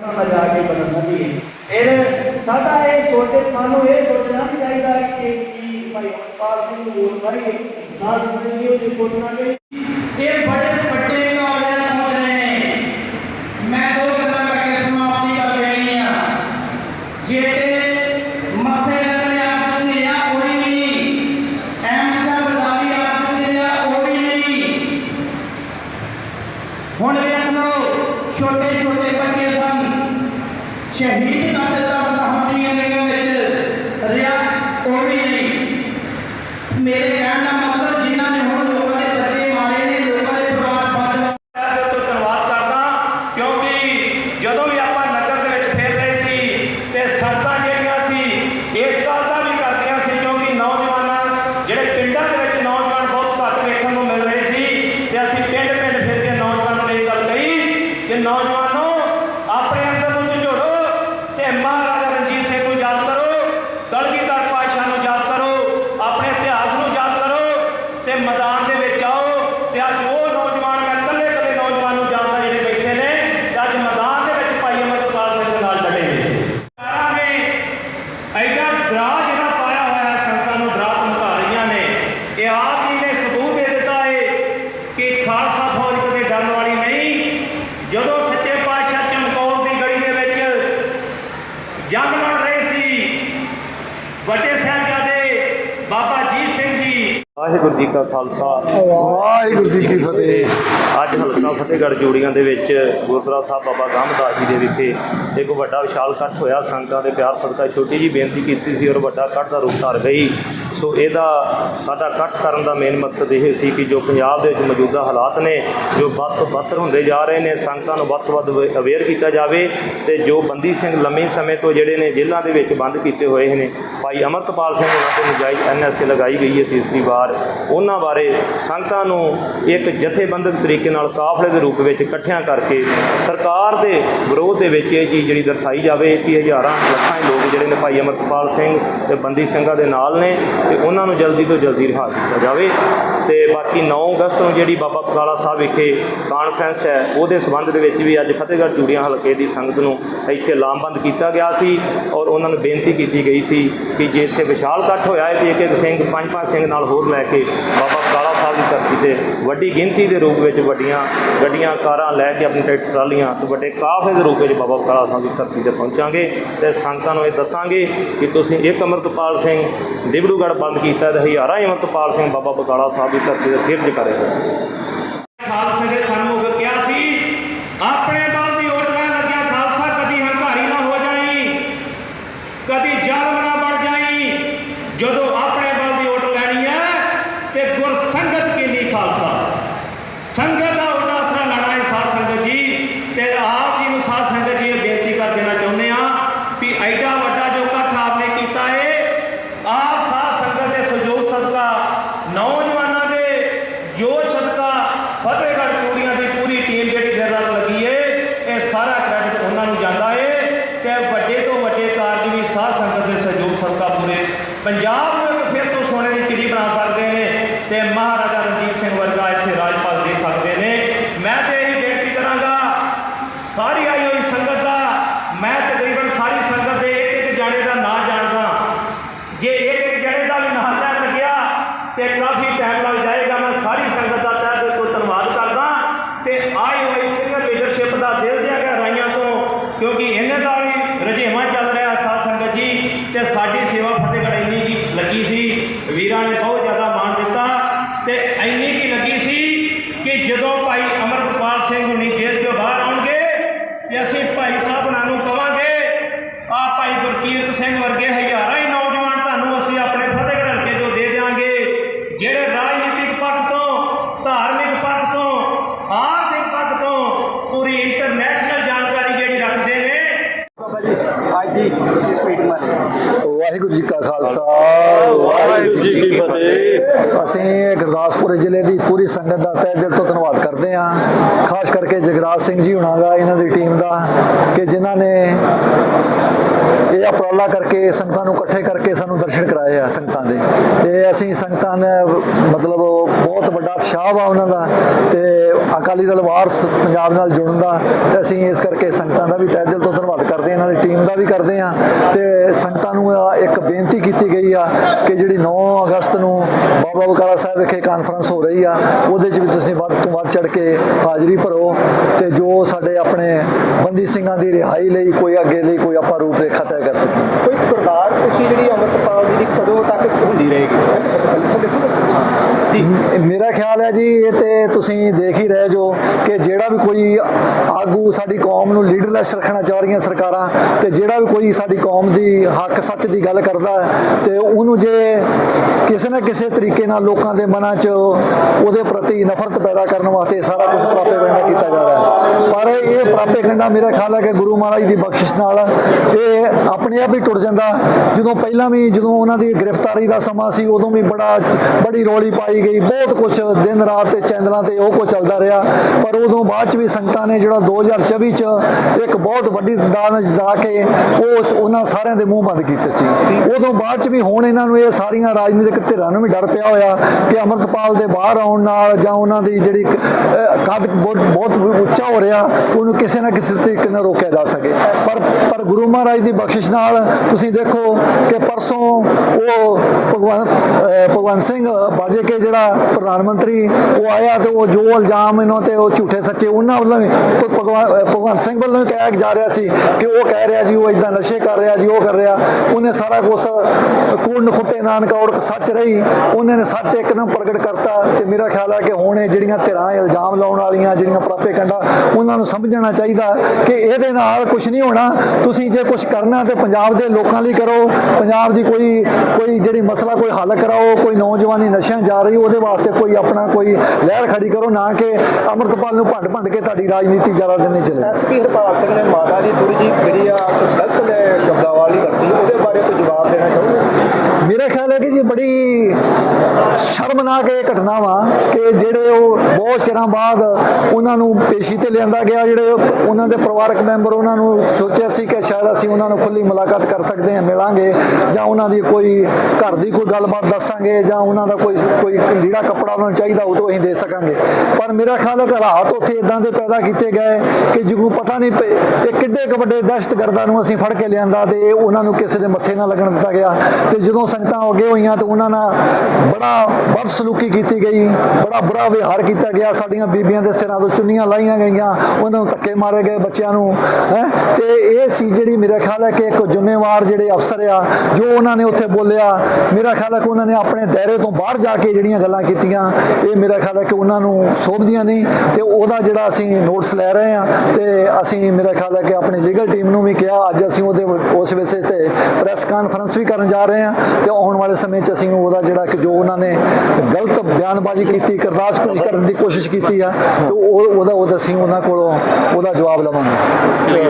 ਦਾ ਜਾ ਕੇ ਬਣਨ ਦੀ ਫਿਰ ਸਾਡਾ ਇਹ ਸੋਚ ਸਾਨੂੰ ਇਹ ਸੋਚਣਾ ਵੀ ਚਾਹੀਦਾ ਕਿ ਕੀ ਭਾਈ ਅਮਰਪਾਲ ਸਿੰਘ ਨੂੰ ਵੋਟ ਪਾਈਏ ਸਾਧ ਸੰਗਤ ਜੀ ਉਹ ਸੋਚਣਾ ਕਿ ਇਹ ਬੜੇ ਵੱਡੇ ਕਾਰਜ ਪਹੁੰਚ ਰਹੇ ਨੇ ਮੈਂ ਦੋ ਗੱਲਾਂ ਕਰਕੇ ਸਮਾਪਤੀ ਕਰ ਦੇਣੀ ਆ ਜੇ ਤੇ ਮਸੇ ਲੱਗਣੇ ਆ ਚੁੰਨੇ ਆ ਕੋਈ ਨਹੀਂ ਐਮਸਾ ਬਦਾਲੀ ਆ ਚੁੰਨੇ ਆ ਉਹ ਵੀ ਨਹੀਂ ਹੁਣ ਵੇਖ ਲਓ ਛੋਟੇ ਛੋਟੇ ਬੱਚੇ ਸਨ ਸ਼ਹੀਦ ਕਰ ਦਿੱਤਾ ਸਰਹੰਦੀਆਂ ਦੇ ਵਿੱਚ। ਰਿਆ ਉਹ ਨਹੀਂ। ਮੇਰੇ ਕਹਿਣ ਦਾ ਮਤਲਬ ਜਿਨ੍ਹਾਂ ਨੇ ਹੁਣ ਲੋਕਾਂ ਦੇ ਬੱਚੇ ਮਾਰੇ ਨੇ ਲੋਕਾਂ ਦੇ ਪਰਿਵਾਰ ਬੱਦ ਮੈਂ ਦਿਲ ਤੋਂ ਧੰਨਵਾਦ ਕਰਦਾ ਕਿਉਂਕਿ ਜਦੋਂ ਵੀ ਆਪਾਂ ਨਗਰ ਦੇ ਵਿੱਚ ਫਿਰ ਰਹੇ ਸੀ ਤੇ ਸੰਗਤਾਂ ਜਿਹੜੀਆਂ ਸੀ ਇਸ ਗੱਲ ਦਾ ਵੀ ਕਰਦੀਆਂ ਸੀ ਕਿਉਂਕਿ ਨੌਜਵਾਨਾਂ ਜਿਹੜੇ ਪਿੰਡਾਂ ਦੇ ਵਿੱਚ ਨੌਜਵਾਨ ਬਹੁਤ ਘੱਟ ਵੇਖਣ ਨੂੰ ਮਿਲ ਰਹੇ ਸੀ ਤੇ ਅਸੀਂ ਪਿੰਡ ਪਿੰਡ ਫਿਰ ਕੇ ਨੌਜਵਾਨਾਂ ਨੂੰ ਇਹ ਗੱਲ ਕਹੀ ਕਿ ਨੌਜਵਾਨੋ ਆਪਣੇ ਅੰਦਰ ਨੂੰ ਝੋੜੋ ਤੇ ਮਹਾਰਾਜਾ ਰਣਜੀਤ ਸਿੰਘ ਨੂੰ ਯਾਦ ਕਰੋ ਕਲਗੀਧਰ ਪਾਤਸ਼ਾਹ ਨੂੰ ਯਾਦ ਕਰੋ ਆਪਣੇ ਇਤਿਹਾਸ ਨੂੰ ਯਾਦ ਕਰੋ ਤੇ ਮੈਦਾਨ ਦੇ ਵਿੱਚ ਆਓ ਤੇ ਅੱਜ ਉਹ ਨੌਜਵਾਨ ਮੈਂ ਇਕੱਲੇ ਇਕੱਲੇ ਨੌਜਵਾਨ ਨੂੰ ਜਾਣਦਾ ਜਿਹੜੇ ਬੈਠੇ ਨੇ ਤੇ ਅੱਜ ਮੈਦਾਨ ਦੇ ਵਿੱਚ ਭਾਈ ਅਮਰਪਾਲ ਸਿੰਘ ਦੇ ਨਾਲ ਡਟੇ ਨੇ ਸਰਕਾਰਾਂ ਨੇ ਐਡਾ ਡਰਾ ਜਿਹੜਾ ਪਾਇਆ ਹੋਇਆ ਹੈ ਸੰਗਤਾਂ ਨੂੰ ਡਰਾ ਧਮਕਾ ਰਹੀਆਂ ਨੇ ਇਹ ਆਪ ਜੀ ਨੇ ਸਬੂਤ ਦੇ ਦਿੱਤਾ ਹੈ ਕਿ ਖਾਲਸਾ ਫੌਜ ਕਦੇ ਡਰਨ ਵਾਲੀ ਨਹੀਂ ਜਦੋਂ ਸੱਚੇ ਪਾਤਸ਼ਾਹ ਚਮਕੌਰ ਦੀ ਗੜੀ ਦੇ ਵਿੱਚ ਜੰਗ ਲੜ ਰਹੇ ਸੀ ਵੱਡੇ ਸਾਹਿਬਜ਼ਾਦੇ ਬਾਬਾ ਜੀ ਸਿੰਘ ਜੀ। ਵਾਹਿਗੁਰੂ ਜੀ ਕਾ ਖਾਲਸਾ। ਵਾਹਿਗੁਰੂ ਜੀ ਕੀ ਫਤਿਹ। ਅੱਜ ਹਲਕਾ ਫਤਿਹਗੜ੍ਹ ਜੋੜੀਆਂ ਦੇ ਵਿੱਚ ਗੁਰਦੁਆਰਾ ਸਾਹਿਬ ਬਾਬਾ ਗਾਮਦਾਸ ਜੀ ਦੇ ਵਿਖੇ ਇੱਕ ਵੱਡਾ ਵਿਸ਼ਾਲ ਇਕੱਠ ਹੋਇਆ। ਸੰਗਤਾਂ ਦੇ ਪਿਆਰ ਸਦਕਾ ਛੋਟੀ ਜੀ ਬੇਨਤੀ ਕੀਤੀ ਸੀ ਔਰ ਵੱਡਾ ਇਕੱਠ ਦਾ ਰੂਪ ਧਾਰ ਗਈ। ਸੋ ਇਹਦਾ ਸਾਡਾ ਇਕੱਠ ਕਰਨ ਦਾ ਮੇਨ ਮਕਸਦ ਇਹ ਸੀ ਕਿ ਜੋ ਪੰਜਾਬ ਦੇ ਵਿੱਚ ਮੌਜੂਦਾ ਹਾਲਾਤ ਨੇ, ਜੋ ਵੱਧ ਤੋਂ ਬੱਤਰ ਹੁੰਦੇ ਜਾ ਰਹੇ ਨੇ, ਸੰਗਤਾਂ ਨੂੰ ਵੱਧ ਤੋਂ ਵੱਧ ਅਵੇਅਰ ਕੀਤਾ ਜਾਵੇ ਤੇ ਜੋ ਬੰਦੀ ਸਿੰਘ ਲੰਮੇ ਸਮੇਂ ਤੋਂ ਜਿਹੜੇ ਨੇ ਜੇਲ੍ਹਾਂ ਦੇ ਵਿੱਚ ਬੰਦ ਕੀਤੇ ਹੋਏ ਨੇ, ਭਾਈ ਅਮਰਤਪਾਲ ਸਿੰਘ ਉਹਨਾਂ ਤੇ ਨਜਾਇਜ਼ ਐਨਐਸਏ ਲਗਾਈ ਗਈ ਹੈ ਤੀਸਰੀ ਵਾਰ। ਉਹਨਾਂ ਬਾਰੇ ਸੰਗਤਾਂ ਨੂੰ ਇੱਕ ਜਥੇਬੰਦਕ ਤਰੀਕੇ ਨਾਲ ਕਾਫਲੇ ਦੇ ਰੂਪ ਵਿੱਚ ਇਕੱਠਿਆਂ ਕਰਕੇ ਸਰਕਾਰ ਦੇ ਵਿਰੋਧ ਦੇ ਵਿੱਚ ਇਹ ਚੀਜ਼ ਜਿਹੜੀ ਦਰਸਾਈ ਜਾਵੇ ਕਿ ਹਜ਼ਾਰਾਂ, ਲੱਖਾਂ ਹੀ ਲੋਕ ਜਿਹੜੇ ਨੇ ਭਾਈ ਅਮਰਤਪਾਲ ਸਿੰਘ ਤੇ ਬੰਦੀ ਸਿੰਘਾਂ ਦੇ ਨਾਲ ਨੇ ਤੇ ਉਹਨਾਂ ਨੂੰ ਜਲਦੀ ਤੋਂ ਜਲਦੀ ਰਿਹਾ ਕੀਤਾ ਜਾਵੇ। ਤੇ ਬਾਕੀ 9 ਅਗਸਤ ਨੂੰ ਜਿਹੜੀ ਬਾਬਾ ਬਕਾਲਾ ਸਾਹਿਬ ਵਿਖੇ ਕਾਨਫਰੰਸ ਹੈ, ਉਹਦੇ ਸਬੰਧ ਦੇ ਵਿੱਚ ਵੀ ਅੱਜ ਫਤਿਹਗੜ੍ਹ ਚੂੜੀਆਂ ਹਲਕੇ ਦੀ ਸੰਗਤ ਨੂੰ ਇੱਥੇ ਲਾਮਬੰਦ ਕੀਤਾ ਗਿਆ ਸੀ ਔਰ ਉਹਨਾਂ ਨੂੰ ਬੇਨਤੀ ਕੀਤੀ ਗਈ ਸੀ ਕਿ ਜੇ ਇੱਥੇ ਵਿਸ਼ਾਲ ਇਕੱਠ ਹੋਇਆ ਹੈ ਤੇ ਇੱਕ ਇੱਕ ਸਿੰਘ ਪੰਜ ਪੰਜ ਸਿੰਘ ਨਾਲ ਹੋਰ ਲੈ ਕੇ ਬਾਬਾ ਬਕਾਲਾ ਦੀ ਧਰਤੀ ਤੇ ਵੱਡੀ ਗਿਣਤੀ ਦੇ ਰੂਪ ਵਿੱਚ ਵੱਡੀਆਂ ਗੱਡੀਆਂ, ਕਾਰਾਂ ਲੈ ਕੇ ਆਪਣੀ ਟਰੈਕਟਰ, ਟਰਾਲੀਆਂ ਤੇ ਵੱਡੇ ਕਾਫਲੇ ਦੇ ਰੂਪ ਵਿੱਚ ਬਾਬਾ ਬਕਾਲਾ ਸਾਹਿਬ ਦੀ ਧਰਤੀ ਤੇ ਪਹੁੰਚਾਂਗੇ ਤੇ ਸੰਗਤਾਂ ਨੂੰ ਇਹ ਦੱਸਾਂਗੇ ਕਿ ਤੁਸੀਂ ਇੱਕ ਅਮਰਤਪਾਲ ਸਿੰਘ ਡਿਬੜੂਗੜ੍ਹ ਬੰਦ ਕੀਤਾ ਤੇ ਹਜ਼ਾਰਾਂ ਅਮਰਤਪਾਲ ਸਿੰਘ ਬਾਬਾ ਬਕਾਲਾ ਸਾਹਿਬ ਦੀ ਧਰਤੀ ਤੇ ਫਿਰ ਜਕਾਰੇ ਖਾਲਸੇ ਦੇ ਸਨਮੁਖ ਕਿਹਾ ਸੀ, ਆਪਣੇ ਲੱਗਿਆ ਖਾਲਸਾ, ਕਦੀ ਹੰਕਾਰੀ ਨਾ ਹੋ ਜਾਈ, ਕਦੀ ਜ਼ਾਲਮ ਨਾ ਬਣ ਜਾਈ, ਜਦੋਂ ਆਪਣੇ ਬਲ ਦੀ ਓਟ ਲੈਣੀ ਹੈ ਤੇ ਗੁਰ ਸੰਗਤ ਕੀਨੀ ਖਾਲਸਾ ਸੰਗਤ ਦਾ ਉਹਦਾ ਆਸਰਾ ਲੈਣਾ ਹੈ ਸਾਧ ਸੰਗਤ ਜੀ ਤੇ ਆਪ ਜੀ ਨੂੰ ਸਾਧ ਸੰਗਤ ਜੀ ਇਹ ਬੇਨਤੀ ਕਰ ਦੇਣਾ ਚਾਹੁੰਦੇ ਆ ਵੀ ਐਡਾ ਵੱਡਾ ਜੋ ਇਕੱਠ ਆਪਨੇ ਕੀਤਾ ਹੈ ਆਪ ਸਾਧ ਸੰਗਤ ਦੇ ਸਹਿਯੋਗ ਸਦਕਾ ਨੌਜਵਾਨਾਂ ਦੇ ਜੋਸ਼ ਸਦਕਾ ਫਤਿਹਗੜ੍ਹ ਚੂੜੀਆਂ ਦੀ ਪੂਰੀ ਟੀਮ ਜਿਹੜੀ ਦਿਨ ਰਾਤ ਲੱਗੀ ਏ ਇਹ ਸਾਰਾ ਕ੍ਰੈਡਿਟ ਉਹਨਾਂ ਨੂੰ ਜਾਂਦਾ ਏ ਤੇ ਵੱਡੇ ਤੋਂ ਵੱਡੇ ਕਾਰਜ ਵੀ ਸਾਧ ਸੰਗਤ ਦੇ ਸਹਿਯੋਗ ਸਦਕਾ ਪੂਰੇ ਪੰਜਾਬ ਨੂੰ ਇੱਕ ਫਿਰ ਤੋਂ ਸੋਨੇ ਦੀ ਚਿੜੀ ਬਣਾ ਸਕਦੇ ਨੇ ਤੇ ਮਹਾਰਾਜਾ ਰਣਜੀਤ ਸਿੰਘ ਵਰਗਾ ਇੱਥੇ ਰਾਜਪਾਲ ਦੇ ਸਕਦੇ ਨੇ ਮੈਂ ਤੇ ਇਹ ਬੇਨਤੀ ਕਰਾਂਗਾ ਸਾਰੀ ਆਈ ਹੋਈ ਸੰਗਤ ਦਾ ਮੈਂ ਤਕਰੀਬਨ ਸਾਰੀ ਸੰਗਤ ਦੇ ਇੱਕ ਇੱਕ ਜਾਣੇ ਦਾ ਨਾਂ ਜਾਣਦਾ ਜੇ ਇੱਕ ਇੱਕ ਜਣੇ ਦਾ ਵੀ ਨਾਂ ਲੈਣ ਲੱਗਿਆ ਤੇ ਕਾਫੀ ਟਾਈਮ ਲੱਗ ਜਾਏਗਾ ਮੈਂ ਸਾਰੀ ਸੰਗਤ ਦਾ ਤਹਿ ਦਿਲ ਤੋਂ ਧੰਨਵਾਦ ਕਰਦਾ ਤੇ ਆਈ ਹੋਈ ਸੀਨੀਅਰ ਲੀਡਰਸ਼ਿਪ ਦਾ ਦਿਲ ਦੀਆਂ ਗਹਿਰਾਈਆਂ ਤੋਂ ਕਿਉਂਕਿ ਇਹਨਾਂ ਦਾ ਵੀ ਰਜੇਵਾਂ ਚੱਲ ਰਿਹਾ ਸਾਧ ਸੰਗਤ ਜੀ ਤੇ ਸਾਡੀ ਸੇਵਾ ਫਤਿਹਗੜ੍ਹ ਇੰਨੀ ਕੀ ਲੱਗੀ ਸੀ ਵੀਰਾਂ ਨੇ ਬਹੁਤ ਜ਼ਿਆਦਾ ਮਾਣ ਦਿੱਤਾ ਤੇ ਇੰਨੀ ਕੀ ਲੱਗੀ ਸੀ ਕਿ ਜਦੋਂ ਭਾਈ ਅਮਰਪਾਲ ਸਿੰਘ ਹੁਣੀ ਜੇਲ੍ਹ ਚੋਂ ਬਾਹਰ ਆਉਣਗੇ ਤੇ ਅਸੀਂ ਭਾਈ ਸਾਹਿਬ ਉਹਨਾਂ ਨੂੰ ਕਵਾਂਗੇ ਆ ਭਾਈ ਗੁਰਕੀਰਤ ਸਿੰਘ ਵਰਗੇ ਹਜ਼ਾਰਾਂ ਹੀ ਨੌਜਵਾਨ ਤੁਹਾਨੂੰ ਅਸੀਂ ਆਪਣੇ ਫਤਿਹਗੜ੍ਹ ਹਲਕੇ ਜੋ ਦੇ ਦਿਆਂਗੇ ਜਿਹੜੇ ਰਾਜਨੀਤਿਕ ਪੱਖ ਤੋਂ ਧਾਰਮਿਕ ਪੱਖ ਤੋਂ ਆਰਥਿਕ ਪੱਖ ਤੋਂ ਪੂਰੀ ਇੰਟਰਨੈਸ਼ਨਲ ਜਾਣਕਾਰੀ ਜਿਹੜੀ ਰੱਖਦੇ ਨੇ। ਅੱਜ ਦੀ ਇਸ ਮੀਟਿੰਗ ਬਾਰੇ। ਵਾਹਿਗੁਰੂ ਜੀ ਖਾਲਸਾ ਵਾਹਿਗੁਰੂ ਜੀ ਕੀ ਫਤਿਹ। ਅਸੀਂ ਗੁਰਦਾਸਪੁਰ ਜ਼ਿਲ੍ਹੇ ਦੀ ਪੂਰੀ ਸੰਗਤ ਦਾ ਤਹਿ ਦਿਲ ਤੋਂ ਧੰਨਵਾਦ ਕਰਦੇ ਹਾਂ। ਖਾਸ ਕਰਕੇ ਜਗਰਾਜ ਸਿੰਘ ਜੀ ਹੁਣਾਂ ਦਾ ਇਹਨਾਂ ਦੀ ਟੀਮ ਦਾ ਕਿ ਜਿਨ੍ਹਾਂ ਨੇ ਇਹ ਉਪਰਾਲਾ ਕਰਕੇ ਸੰਗਤਾਂ ਨੂੰ ਇਕੱਠੇ ਕਰਕੇ ਸਾਨੂੰ ਦਰਸ਼ਨ ਕਰਾਏ ਆ ਸੰਗਤਾਂ ਦੇ। ਤੇ ਅਸੀਂ ਸੰਗਤਾਂ ਨੇ ਮਤਲਬ ਬਹੁਤ ਵੱਡਾ ਉਤਸ਼ਾਹ ਵਾ ਉਹਨਾਂ ਦਾ ਤੇ ਅਕਾਲੀ ਦਲ ਵਾਰਸ ਪੰਜਾਬ ਨਾਲ ਜੁੜਨ ਦਾ ਤੇ ਅਸੀਂ ਇਸ ਕਰਕੇ ਸੰਗਤਾਂ ਦਾ ਵੀ ਤਹਿ ਦਿਲ ਤੋਂ ਧੰਨਵਾਦ ਕਰਦੇ ਹਾਂ ਇਹਨਾਂ ਦੀ ਟੀਮ ਦਾ ਵੀ ਕਰਦੇ ਹਾਂ। ਤੇ ਸੰਗਤਾਂ ਨੂੰ ਇੱਕ ਬੇਨਤੀ ਕੀਤੀ ਗਈ ਆ ਕਿ ਜਿਹੜੀ 9 ਅਗਸਤ ਨੂੰ ਬਾਬਾ ਬਕਾਲਾ ਸਾਹਿਬ ਵਿਖੇ ਕਾਨਫਰੰਸ ਹੋ ਰਹੀ ਆ ਉਹਦੇ 'ਚ ਵੀ ਤੁਸੀਂ ਵੱਧ ਤੋਂ ਵੱਧ ਚੜ ਕੇ ਹਾਜ਼ਰੀ ਭਰੋ ਤੇ ਜੋ ਸਾਡੇ ਆਪਣੇ ਬੰਦੀ ਸਿੰਘਾਂ ਦੀ ਰਿਹਾਈ ਲਈ ਕੋਈ ਅੱਗੇ ਲਈ ਕੋਈ ਆਪਾਂ ਰੂਪ ਰੇਖਾ ਤੈਅ ਕਰ ਸਕੀਏ। ਕੋਈ ਕਿਰਦਾਰ ਤੁਸੀਂ ਜਿਹੜੀ ਅੰਮ੍ਰਿਤਪਾਲ ਦੀ ਕਦੋਂ ਤੱਕ ਹੁੰਦੀ ਰਹੇਗੀ? ਜੀ। ਮੇਰਾ ਖਿਆਲ ਹੈ ਜੀ ਇਹ ਤੇ ਤੁਸੀਂ ਦੇਖ ਹੀ ਰਹੇ ਜੋ ਕਿ ਜਿਹੜਾ ਵੀ ਕੋਈ ਆਗੂ ਸਾਡੀ ਕੌਮ ਨੂੰ ਲੀਡਰਲੈਸ ਰੱਖਣਾ ਚਾਹ ਰਹੀਆਂ ਸਰਕਾਰਾਂ ਤੇ ਜਿਹੜਾ ਵੀ ਕੋਈ ਸਾਡੀ ਕੌਮ ਦੀ ਹੱਕ ਸੱਚ ਦੀ ਗੱਲ ਕਰਦਾ ਤੇ ਉਹਨੂੰ ਜੇ ਕਿਸੇ ਨਾ ਕਿਸੇ ਤਰੀਕੇ ਨਾਲ ਲੋਕਾਂ ਦੇ ਮਨਾਂ 'ਚ ਉਹਦੇ ਪ੍ਰਤੀ ਨਫ਼ਰਤ ਪੈਦਾ ਕਰਨ ਵਾਸਤੇ ਸਾਰਾ ਕੁਝ ਪ੍ਰਾਪੇਗੰਡਾ ਕੀਤਾ ਜਾ ਰਿਹਾ ਹੈ। ਪਰ ਇਹ ਪ੍ਰਾਪੇਗੰਡਾ ਮੇਰਾ ਖਿਆਲ ਹੈ ਕਿ ਗੁਰੂ ਮਹਾਰਾਜ ਦੀ ਬਖਸ਼ਿਸ਼ ਨਾਲ ਇਹ ਆਪਣੇ ਆਪ ਹੀ ਟੁੱਟ ਜਾਂਦਾ। ਜਦੋਂ ਪਹਿਲਾਂ ਵੀ ਜਦੋਂ ਉਹਨਾਂ ਦੀ ਗ੍ਰਿਫਤਾਰੀ ਦਾ ਸਮਾਂ ਸੀ, ਉਦੋਂ ਵੀ ਬੜਾ, ਬੜੀ ਰੌਲੀ ਪਾਈ ਗਈ। ਬਹੁਤ ਕੁਝ ਦਿਨ ਰਾਤ ਤੇ ਚੈਨਲਾਂ ਤੇ ਉਹ ਕੁਝ ਚੱਲਦਾ ਰਿਹਾ। ਪਰ ਉਦੋਂ ਬਾਅਦ ਚ ਵੀ ਸੰਗਤਾਂ ਨੇ ਜਿਹੜਾ 2024 ਚ ਇੱਕ ਬਹੁਤ ਵੱਡੀ ਦਾਨ ਜਿਤਾ ਕੇ ਉਸ ਉਹਨਾਂ ਸਾਰਿਆਂ ਦੇ ਮੂੰਹ ਬੰਦ ਕੀਤੇ ਸੀ। ਉਦੋਂ ਬਾਅਦ ਚ ਵੀ ਹੁਣ ਇਹਨਾਂ ਨੂੰ ਇਹ ਸਾਰੀਆਂ ਰਾਜਨੀਤਿਕ ਧਿਰਾਂ ਨੂੰ ਵੀ ਡਰ ਪਿਆ ਹੋਇਆ ਕਿ ਅਮਰਤਪਾਲ ਦੇ ਬਾਹਰ ਆਉਣ ਨਾਲ ਜਾਂ ਉਹਨਾਂ ਦੀ ਜਿਹੜੀ ਇੱਕ, ਕੱਦ ਬਹੁਤ ਬਹੁਤ ਉੱਚਾ ਹੋ ਰਿਹਾ ਉਹਨੂੰ ਕਿਸੇ ਨਾ ਕਿਸੇ ਤਰੀਕੇ ਨਾਲ ਰੋਕਿਆ ਜਾ ਸਕੇ। ਪਰ ਪਰ ਗੁਰੂ ਮਹਾਰਾਜ ਦੀ ਬਖਸ਼ਿਸ਼ ਨਾਲ ਤੁਸੀਂ ਦੇਖੋ ਕਿ ਪਰਸੋਂ ਉਹ ਭਗਵਾਨ ਅਹ ਭਗਵੰਤ ਸਿੰਘ ਬਾਜੇ ਕੇ ਜਿਹੜਾ ਪ੍ਰਧਾਨ ਮੰਤਰੀ ਉਹ ਆਇਆ ਤੇ ਉਹ ਜੋ ਇਲਜ਼ਾਮ ਇਹਨਾਂ ਤੇ ਉਹ ਝੂਠੇ ਸੱਚੇ ਉਹਨਾਂ ਵੱਲੋਂ ਵੀ ਭਗਵਾਨ ਭਗਵੰਤ ਸਿੰਘ ਵੱਲੋਂ ਵੀ ਕਿਹਾ ਜਾ ਰਿਹਾ ਸੀ ਕਿ ਉਹ ਕਹਿ ਰਿਹਾ ਜੀ ਉਹ ਇਦਾਂ ਨਸ਼ੇ ਕਰ ਰਿਹਾ ਜੀ ਉਹ ਕਰ ਰਿਹਾ। ਉਹਨੇ ਸਾਰਾ ਕੁਝ ਕੂੜ ਖੁੱਟੇ ਨਾਨਕ ਔਰ ਸੱਚ ਰਹੀ। ਉਹਨਾਂ ਨੇ ਸੱਚ ਇੱਕਦਮ ਪ੍ਰਗਟ ਕਰਤਾ ਤੇ ਮੇਰਾ ਖਿਆਲ ਹੈ ਕਿ ਹੁਣ ਇਹ ਜਿਹੜੀਆਂ ਧਿਰਾਂ ਇਲਜ਼ਾਮ ਲਾਉਣ ਵਾਲੀਆਂ, ਜਿਹੜੀਆਂ ਪ੍ਰਾਪੇ ਪ੍ਰਾਪੇਗੰਡਾ ਉਹਨਾਂ ਨੂੰ ਸਮਝਣਾ ਚਾਹੀਦਾ ਕਿ ਇਹਦੇ ਨਾਲ ਕੁਝ ਨਹੀਂ ਹੋਣਾ। ਤੁਸੀਂ ਜੇ ਕੁਝ ਕਰਨਾ ਤੇ ਪੰਜਾਬ ਦੇ ਲੋਕਾਂ ਲਈ ਕਰੋ। ਪੰਜਾਬ ਦੀ ਕੋਈ ਕੋਈ ਜਿਹੜੀ ਮਸਲਾ ਕੋਈ ਹੱਲ ਕਰਾਓ, ਕੋਈ ਨੌਜਵਾਨੀ ਨਸ਼ਿਆਂ ਜਾ ਰਹੀ, ਉਹਦੇ ਵਾਸਤੇ ਕੋਈ ਆਪਣਾ ਕੋਈ ਲਹਿਰ ਖੜੀ ਕਰੋ, ਨਾ ਕਿ ਅੰਮ੍ਰਿਤਪਾਲ ਨੂੰ ਭੰਡ ਭੰਡ ਕੇ ਤੁਹਾਡੀ ਰਾਜਨੀਤੀ ਜ਼ਿਆਦਾ ਦਿਨ ਨਹੀਂ ਚੱਲੇ ਐਸਪੀ ਹਰਪਾਲ ਸਿੰਘ ਨੇ ਮਾਤਾ ਦੀ ਥੋੜੀ ਜੀ ਜਿਹੜੀ ਆ ਗਲਤ ਨੇ ਸ਼ਬਦਾਵਲੀ ਵਰਤੀ, ਉਹਦੇ ਬਾਰੇ ਕੋਈ ਜਵਾਬ ਦੇਣਾ ਚਾਹੋਗੇ ਮੇਰਾ ਖਿਆਲ ਹੈ ਕਿ ਜੀ ਬੜੀ ਸ਼ਰਮਨਾਕ ਇਹ ਘਟਨਾ ਵਾ ਕਿ ਜਿਹੜੇ ਉਹ ਬਹੁਤ ਚਿਰਾਂ ਬਾਅਦ ਉਹਨਾਂ ਨੂੰ ਪੇਸ਼ੀ ਤੇ ਲਿਆਂਦਾ ਗਿਆ, ਜਿਹੜੇ ਉਹਨਾਂ ਦੇ ਪਰਿਵਾਰਕ ਮੈਂਬਰ ਉਹਨਾਂ ਨੂੰ ਸੋਚਿਆ ਸੀ ਕਿ ਸ਼ਾਇਦ ਅਸੀਂ ਉਹਨਾਂ ਨੂੰ ਖੁੱਲੀ ਮੁਲਾਕਾਤ ਕਰ ਸਕਦੇ ਹਾਂ, ਮਿਲਾਂਗੇ, ਜਾਂ ਉਹਨਾਂ ਦੀ ਕੋਈ ਘਰ ਦੀ ਕੋਈ ਗੱਲਬਾਤ ਦੱਸਾਂਗੇ, ਜਾਂ ਉਹਨਾਂ ਦਾ ਕੋਈ ਕੋਈ ਲੀੜਾ ਕੱਪੜਾ ਉਹਨਾਂ ਨੂੰ ਚਾਹੀਦਾ, ਉਹ ਤੋਂ ਅਸੀਂ ਦੇ ਸਕਾਂਗੇ। ਪਰ ਮੇਰਾ ਖਿਆਲ ਹੈ ਕਿ ਹਾਲਾਤ ਉੱਥੇ ਇਦਾਂ ਦੇ ਪੈਦਾ ਕੀਤੇ ਗਏ ਕਿ ਜਿਹਨੂੰ ਪਤਾ ਨਹੀਂ ਪਏ ਇਹ ਕਿੱਡੇ ਕੁ ਵੱਡੇ ਦਹਿਸ਼ਤਗਰਦਾਂ ਨੂੰ ਅਸੀਂ ਫੜ ਕੇ ਲਿਆਂਦਾ ਤੇ ਉਹਨਾਂ ਨੂੰ ਕਿਸੇ ਦੇ ਮੱਥੇ ਨਾ ਲੱਗਣ ਦਿੱਤਾ ਗਿਆ ਤੇ ਜਦੋਂ ਸੰਗਤਾਂ ਅੱਗੇ ਹੋਈਆਂ ਤੇ ਉਹਨਾਂ ਨਾਲ ਬੜਾ ਬਦਸਲੂਕੀ ਕੀਤੀ ਗਈ, ਬੜਾ ਬੁਰਾ ਵਿਹਾਰ ਕੀਤਾ ਗਿਆ। ਸਾਡੀਆਂ ਬੀਬੀਆਂ ਦੇ ਸਿਰਾਂ ਤੋਂ ਚੁੰਨੀਆਂ ਲਾਈਆਂ ਗਈਆਂ, ਉਹਨਾਂ ਨੂੰ ਧੱਕੇ ਮਾਰੇ ਗਏ ਬੱਚਿਆਂ ਨੂੰ, ਹੈ? ਤੇ ਇਹ ਸੀ ਜਿਹੜੀ ਮੇਰਾ ਖਿਆਲ ਹੈ ਕਿ ਇੱਕ ਜ਼ਿੰਮੇਵਾਰ ਜਿਹੜੇ ਅਫਸਰ ਆ, ਜੋ ਉਹਨਾਂ ਨੇ ਉੱਥੇ ਬੋਲਿਆ, ਮੇਰਾ ਖਿਆਲ ਹੈ ਕਿ ਉਹਨਾਂ ਨੇ ਆਪਣੇ ਦਾਇਰੇ ਤੋਂ ਬਾਹਰ ਜਾ ਕੇ ਜਿਹੜੀਆਂ ਗੱਲਾਂ ਕੀਤੀਆਂ, ਇਹ ਮੇਰਾ ਖਿਆਲ ਹੈ ਕਿ ਉਹਨਾਂ ਨੂੰ ਸੋਭਦੀਆਂ ਨਹੀਂ ਤੇ ਉਹਦਾ ਜਿਹੜਾ ਅਸੀਂ ਨੋਟਸ ਲੈ ਰਹੇ ਹਾਂ ਤੇ ਅਸੀਂ ਮੇਰਾ ਖਿਆਲ ਹੈ ਕਿ ਆਪਣੀ ਲੀਗਲ ਟੀਮ ਨੂੰ ਵੀ ਕਿਹਾ, ਅੱਜ ਅਸੀਂ ਉਹਦੇ ਉਸ ਵਿਸ਼ੇ ਤੇ ਪ੍ਰੈਸ ਕਾਨਫਰੰਸ ਵੀ ਕਰਨ ਜਾ ਰਹੇ ਹਾਂ ਤੇ ਆਉਣ ਵਾਲੇ ਸਮੇਂ 'ਚ ਅਸੀਂ ਉਹਦਾ ਜਿਹੜਾ ਕਿ ਜੋ ਉਹਨਾਂ ਨੇ ਗਲਤ ਬਿਆਨਬਾਜ਼ੀ ਕੀਤੀ ਕਰਦਾਸ ਕੁਝ ਕਰਨ ਦੀ ਕੋਸ਼ਿਸ਼ ਕੀਤੀ ਆ, ਤੇ ਉਹ ਉਹਦਾ ਉਹਦਾ ਅਸੀਂ ਉਹਨਾਂ ਕੋਲੋਂ ਉਹਦਾ ਜਵਾਬ ਲਵਾਂਗੇ।